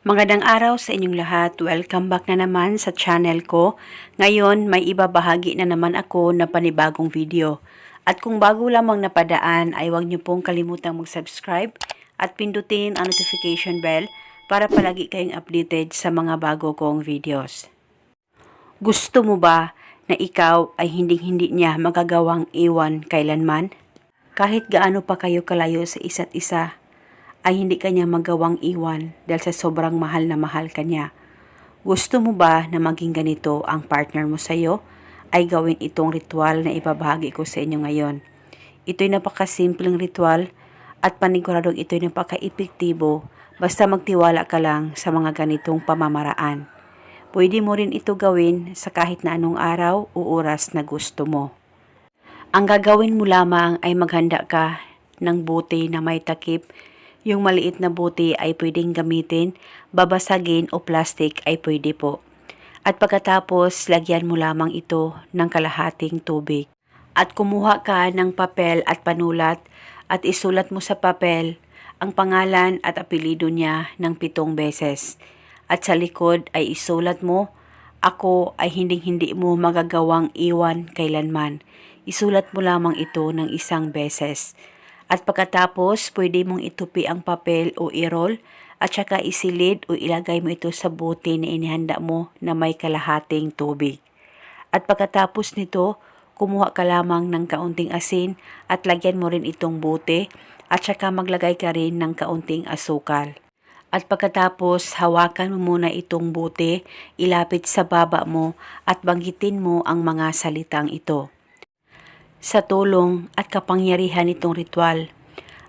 Magandang araw sa inyong lahat. Welcome back na naman sa channel ko. Ngayon, may ibabahagi na naman ako na panibagong video. At kung bago lamang napadaan, ay huwag niyo pong kalimutang mag-subscribe at pindutin ang notification bell para palagi kayong updated sa mga bago kong videos. Gusto mo ba na ikaw ay hindi-hindi niya magagawang iwan kailanman? Kahit gaano pa kayo kalayo sa isa't isa, ay hindi kanya magawang iwan dahil sa sobrang mahal na mahal kanya. Gusto mo ba na maging ganito ang partner mo sa iyo? Ay gawin itong ritual na ibabahagi ko sa inyo ngayon. Ito'y napakasimpleng ritual at paniguradong ito'y napaka-epektibo basta magtiwala ka lang sa mga ganitong pamamaraan. Pwede mo rin ito gawin sa kahit na anong araw o oras na gusto mo. Ang gagawin mo lamang ay maghanda ka ng bote na may takip yung maliit na bote ay pwedeng gamitin, babasagin o plastic ay pwede po. At pagkatapos, lagyan mo lamang ito ng kalahating tubig. At kumuha ka ng papel at panulat at isulat mo sa papel ang pangalan at apelido niya ng pitong beses. At sa likod ay isulat mo, ako ay hinding-hindi mo magagawang iwan kailanman. Isulat mo lamang ito ng isang beses. At pagkatapos, pwede mong itupi ang papel o i-roll at saka isilid o ilagay mo ito sa bote na inihanda mo na may kalahating tubig. At pagkatapos nito, kumuha ka lamang ng kaunting asin at lagyan mo rin itong bote at saka maglagay ka rin ng kaunting asukal. At pagkatapos, hawakan mo muna itong bote, ilapit sa baba mo at banggitin mo ang mga salitang ito. Sa tulong at kapangyarihan nitong ritual,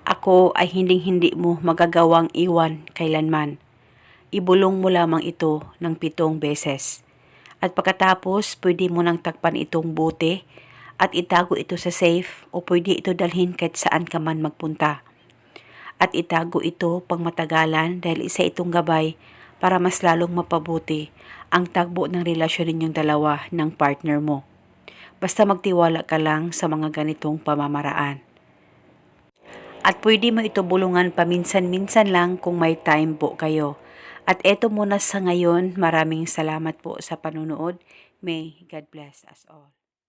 ako ay hinding-hindi mo magagawang iwan kailanman. Ibulong mo lamang ito ng pitong beses. At pagkatapos, pwede mo nang takpan itong bote at itago ito sa safe o pwede ito dalhin kahit saan ka man magpunta. At itago ito pang matagalan dahil isa itong gabay para mas lalong mapabuti ang tagbo ng relasyon ninyong dalawa ng partner mo. Basta magtiwala ka lang sa mga ganitong pamamaraan. At pwede mo ito bulungan paminsan-minsan lang kung may time po kayo. At eto muna sa ngayon, maraming salamat po sa panunood. May God bless us all.